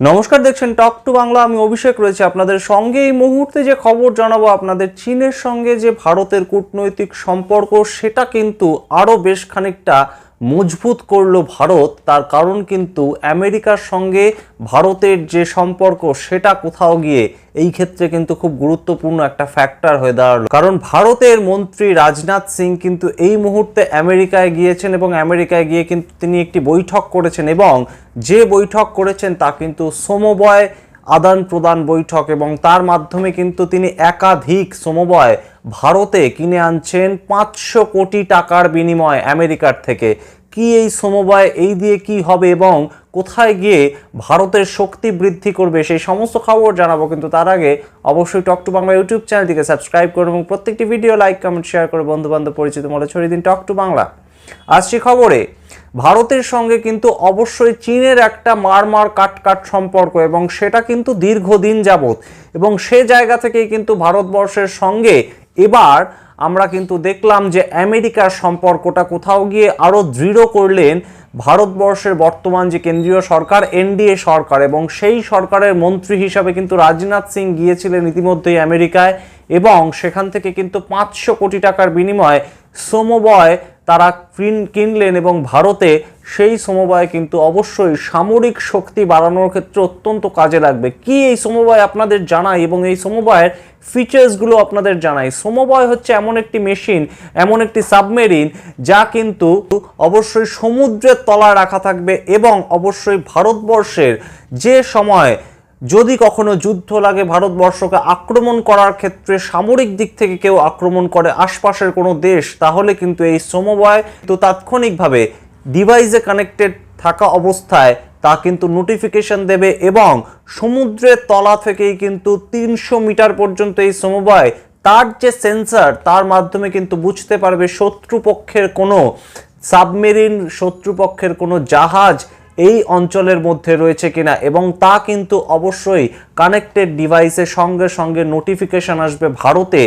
নমস্কার, দেখছেন টক টু বাংলা। আমি অভিষেক রয়েছে আপনাদের সঙ্গে। এই মুহূর্তে যে খবর জানাব আপনাদের, চীনের সঙ্গে যে ভারতের কূটনৈতিক সম্পর্ক, সেটা কিন্তু আরও বেশ খানিকটা মজবুত করল ভারত, তার কারণ কিন্তু আমেরিকার সঙ্গে ভারতের যে সম্পর্ক, সেটা কোথাও গিয়ে এই ক্ষেত্রে কিন্তু খুব গুরুত্বপূর্ণ একটা ফ্যাক্টর হয়ে দাঁড়াল। কারণ ভারতের মন্ত্রী রাজনাথ সিং কিন্তু এই মুহূর্তে আমেরিকায় গিয়েছেন এবং আমেরিকায় গিয়ে কিন্তু তিনি একটি বৈঠক করেছেন এবং যে বৈঠক করেছেন তা কিন্তু সমবয় আদান প্রদান বৈঠক এবং তার মাধ্যমে কিন্তু তিনি একাধিক সমবয় ভারতে কিনে আনছেন পাঁচশো কোটি টাকার বিনিময় আমেরিকার থেকে। কি এই সমবায়, এই দিয়ে কি হবে এবং কোথায় গিয়ে ভারতের শক্তি বৃদ্ধি করবে সেই সমস্ত খবর জানাব কিন্তু তার আগে অবশ্যই টক টু বাংলা ইউটিউব চ্যানেলটিকে সাবস্ক্রাইব করুন এবং প্রত্যেকটি ভিডিও লাইক কমেন্ট শেয়ার করে বন্ধু বান্ধব পরিচিত মনে ছড়িয়ে দিন টক টু বাংলা আসছি খবরে। ভারতের সঙ্গে কিন্তু অবশ্যই চীনের একটা মার মার কাট কাট সম্পর্ক এবং সেটা কিন্তু দীর্ঘদিন যাবৎ। এবং সে জায়গা থেকেই কিন্তু ভারতবর্ষের সঙ্গে এবার আমরা কিন্তু দেখলাম যে আমেরিকার সম্পর্কটা কোথাও গিয়ে আরও দৃঢ় করলেন ভারতবর্ষের বর্তমান যে কেন্দ্রীয় সরকার, এনডিএ সরকার এবং সেই সরকারের মন্ত্রী হিসাবে কিন্তু রাজনাথ সিং গিয়েছিলেন ইতিমধ্যেই আমেরিকায় এবং সেখান থেকে কিন্তু পাঁচশো কোটি টাকার বিনিময়ে সমবয় তারা কিনলেন এবং ভারতে সেই সমবায় কিন্তু অবশ্যই সামরিক শক্তি বাড়ানোর ক্ষেত্রে অত্যন্ত কাজে লাগবে। কি এই সমবায় আপনাদের জানাই এবং এই সমবায়ের ফিচার্সগুলো আপনাদের জানাই? সমবায় হচ্ছে এমন একটি মেশিন এমন একটি সাবমেরিন যা কিন্তু অবশ্যই সমুদ্রের তলায় রাখা থাকবে এবং অবশ্যই ভারতবর্ষের যে সময় যদি কখনো যুদ্ধ লাগে, ভারতবর্ষকে আক্রমণ করার ক্ষেত্রে সামরিক দিক থেকে কেউ আক্রমণ করে আশপাশের কোনো দেশ, তাহলে কিন্তু এই সমবায় তো তাৎক্ষণিকভাবে ডিভাইসে কানেক্টেড থাকা অবস্থায় তা কিন্তু নোটিফিকেশন দেবে এবং সমুদ্রের তলা থেকেই কিন্তু তিনশো মিটার পর্যন্ত এই সমবায়, তার যে সেন্সার তার মাধ্যমে কিন্তু বুঝতে পারবে শত্রুপক্ষের কোনো সাবমেরিন শত্রুপক্ষের কোনো জাহাজ এই অঞ্চলের মধ্যে রয়েছে কিনা এবং তা কিন্তু অবশ্যই কানেক্টেড ডিভাইসের সঙ্গে সঙ্গে নোটিফিকেশন আসবে ভারতে।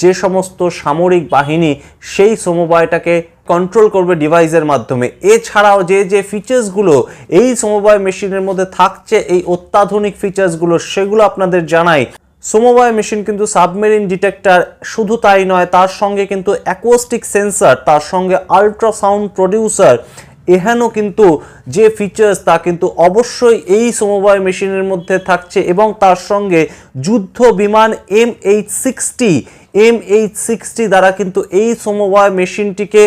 যে সমস্ত সামরিক বাহিনী সেই সমবায়টাকে কন্ট্রোল করবে ডিভাইসের মাধ্যমে। এছাড়াও যে যে ফিচার্সগুলো এই সমবায় মেশিনের মধ্যে থাকছে, এই অত্যাধুনিক ফিচার্সগুলো সেগুলো আপনাদের জানাই। সমবায় মেশিন কিন্তু সাবমেরিন ডিটেক্টর শুধু তাই নয়, তার সঙ্গে কিন্তু অ্যাকোস্টিক সেন্সার তার সঙ্গে আল্ট্রাসাউন্ড প্রডিউসার এখানেও কিন্তু যে ফিচার্স তা কিন্তু অবশ্যই এই সমবায় মেশিনের মধ্যে থাকছে এবং তার সঙ্গে যুদ্ধ বিমান M H sixty M H sixty দ্বারা কিন্তু এই সমবায় মেশিনটিকে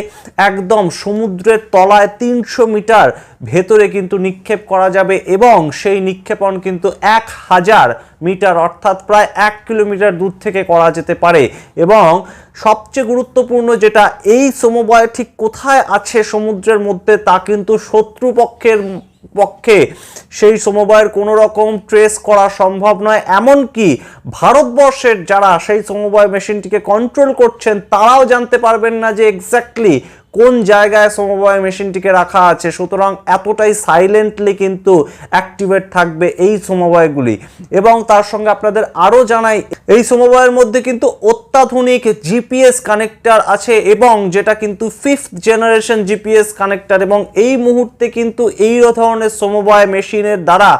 একদম সমুদ্রের তলায় তিনশো মিটার ভেতরে কিন্তু নিক্ষেপ করা যাবে এবং সেই নিক্ষেপণ কিন্তু এক হাজার মিটার অর্থাৎ প্রায় এক কিলোমিটার দূর থেকে করা যেতে পারে। এবং সবচেয়ে গুরুত্বপূর্ণ যেটা, এই সমবায় ঠিক কোথায় আছে সমুদ্রের মধ্যে তা কিন্তু শত্রুপক্ষের পক্ষে সেই সমবায়ের কোনো রকম ট্রেস করা সম্ভব নয়। এমনকি ভারতবর্ষের যারা সেই সমবায় মেশিনটিকে কন্ট্রোল করছেন, তারাও জানতে পারবেন না যে এক্স্যাক্টলি কোন জায়গায় সমবায় মেশিনটিকে রাখা আছে? সুতরাং এতটাই সাইলেন্টলি কিন্তু অ্যাক্টিভেট থাকবে এই সমবায়গুলি। এবং তার সঙ্গে আপনাদের আরও জানাই, এই সমবায়ের মধ্যে কিন্তু অত্যাধুনিক জিপিএস কানেক্টার আছে এবং যেটা কিন্তু ফিফথ জেনারেশন জিপিএস কানেক্টর এবং এই মুহূর্তে কিন্তু এই ধরনের সমবায় মেশিনের দ্বারা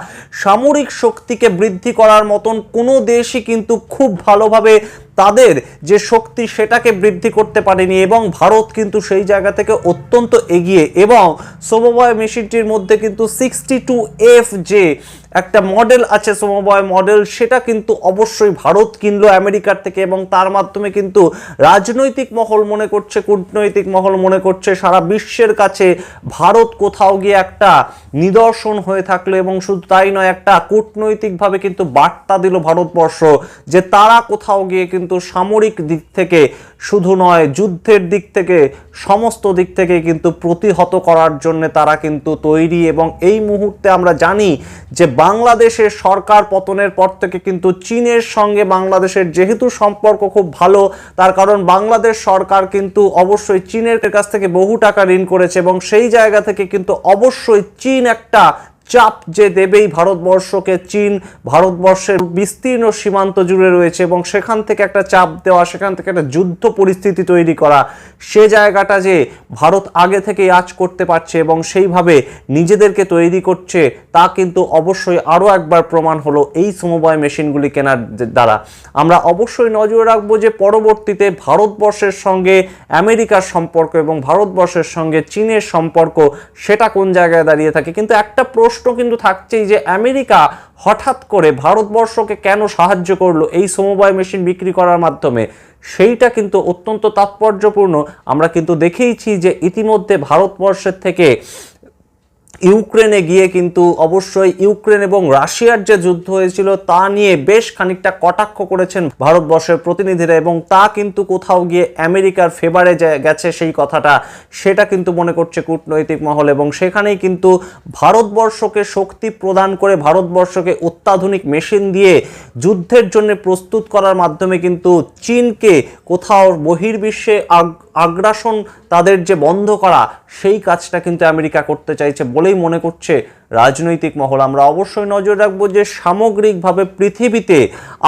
সামরিক শক্তিকে বৃদ্ধি করার মতন কোনো দেশই কিন্তু খুব ভালোভাবে তাদের যে শক্তি সেটাকে বৃদ্ধি করতে পারেনি এবং ভারত কিন্তু সেই জায়গা থেকে অত্যন্ত এগিয়ে এবং সমবায় মেশিনটির মধ্যে কিন্তু সিক্সটি টু এফ যে একটা মডেল আছে সমবায় মডেল সেটা কিন্তু অবশ্যই ভারত কিনলো আমেরিকার থেকে এবং তার মাধ্যমে কিন্তু রাজনৈতিক মহল মনে করছে, কূটনৈতিক মহল মনে করছে, সারা বিশ্বের কাছে ভারত কোথাও গিয়ে একটা নিদর্শন হয়ে থাকল এবং শুধু তাই নয়, একটা কূটনৈতিকভাবে কিন্তু বার্তা দিল ভারতবর্ষ যে তারা কোথাও গিয়ে কিন্তু সামরিক দিক থেকে শুধু নয়, যুদ্ধের দিক থেকে, সমস্ত দিক থেকে কিন্তু প্রতিহত করার জন্য তারা কিন্তু তৈরি এবং এই মুহূর্তে আমরা জানি যে বাংলাদেশের সরকার পতনের পর থেকে কিন্তু চীনের সঙ্গে বাংলাদেশের যেহেতু সম্পর্ক খুব ভালো, তার কারণ বাংলাদেশ সরকার কিন্তু অবশ্যই চীনের কাছ থেকে বহু টাকা ঋণ করেছে এবং সেই জায়গা থেকে কিন্তু অবশ্যই চীন একটা চাপ যে দেবেই ভারতবর্ষকে চীন, ভারতবর্ষের বিস্তীর্ণ সীমান্ত জুড়ে রয়েছে এবং সেখান থেকে একটা চাপ দেওয়া, সেখান থেকে একটা যুদ্ধ পরিস্থিতি তৈরি করা, সে জায়গাটা যে ভারত আগে থেকেই আজ করতে পারছে এবং সেইভাবে নিজেদেরকে তৈরি করছে, তা কিন্তু অবশ্যই আরও একবার প্রমাণ হলো এই সমবায় মেশিনগুলি কেনার দ্বারা। আমরা অবশ্যই নজর রাখব যে পরবর্তীতে ভারতবর্ষের সঙ্গে আমেরিকার সম্পর্ক এবং ভারতবর্ষের সঙ্গে চীনের সম্পর্ক, সেটা কোন জায়গায় দাঁড়িয়ে থাকে। কিন্তু একটা প্রশ্ন কিন্তু থাকছেই যে আমেরিকা হঠাৎ করে ভারতবর্ষকে কেন সাহায্য করল এই সমবায় মেশিন বিক্রি করার মাধ্যমে, সেইটা কিন্তু অত্যন্ত তাৎপর্যপূর্ণ। আমরা কিন্তু দেখেইছি যে ইতিমধ্যে ভারতবর্ষের থেকে ইউক্রেনে গিয়ে কিন্তু অবশ্যই ইউক্রেন এবং রাশিয়ার যে যুদ্ধ হয়েছিল তা নিয়ে বেশ খানিকটা কটাক্ষ করেছেন ভারতবর্ষের প্রতিনিধিরা এবং তা কিন্তু কোথাও গিয়ে আমেরিকার ফেভারে গেছে সেই কথাটা, সেটা কিন্তু মনে করছে কূটনৈতিক মহল এবং সেখানেই কিন্তু ভারতবর্ষকে শক্তি প্রদান করে ভারতবর্ষকে অত্যাধুনিক মেশিন দিয়ে যুদ্ধের জন্য প্রস্তুত করার মাধ্যমে কিন্তু চীনকে কোথাও বহির্বিশ্বে আগ- আগ্রাসন তাদের যে বন্ধ করা, সেই কাজটা কিন্তু আমেরিকা করতে চাইছে বলেই মনে করছে রাজনৈতিক মহল। আমরা অবশ্যই নজর রাখব যে সামগ্রিকভাবে পৃথিবীতে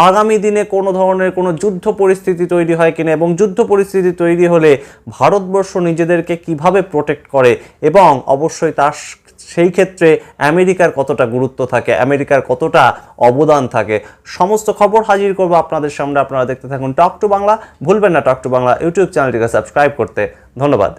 আগামী দিনে কোনো ধরনের কোনো যুদ্ধ পরিস্থিতি তৈরি হয় কিনা এবং যুদ্ধ পরিস্থিতি তৈরি হলে ভারতবর্ষ নিজেদেরকে কীভাবে প্রোটেক্ট করে এবং অবশ্যই তার সেই ক্ষেত্রে আমেরিকার কতটা গুরুত্ব থাকে, আমেরিকার কতটা অবদান থাকে, সমস্ত খবর হাজির করব আপনাদের সামনে। আপনারা দেখতে থাকুন টক টু বাংলা। ভুলবেন না টক টু বাংলা ইউটিউব চ্যানেলটিকে সাবস্ক্রাইব করতে। ধন্যবাদ।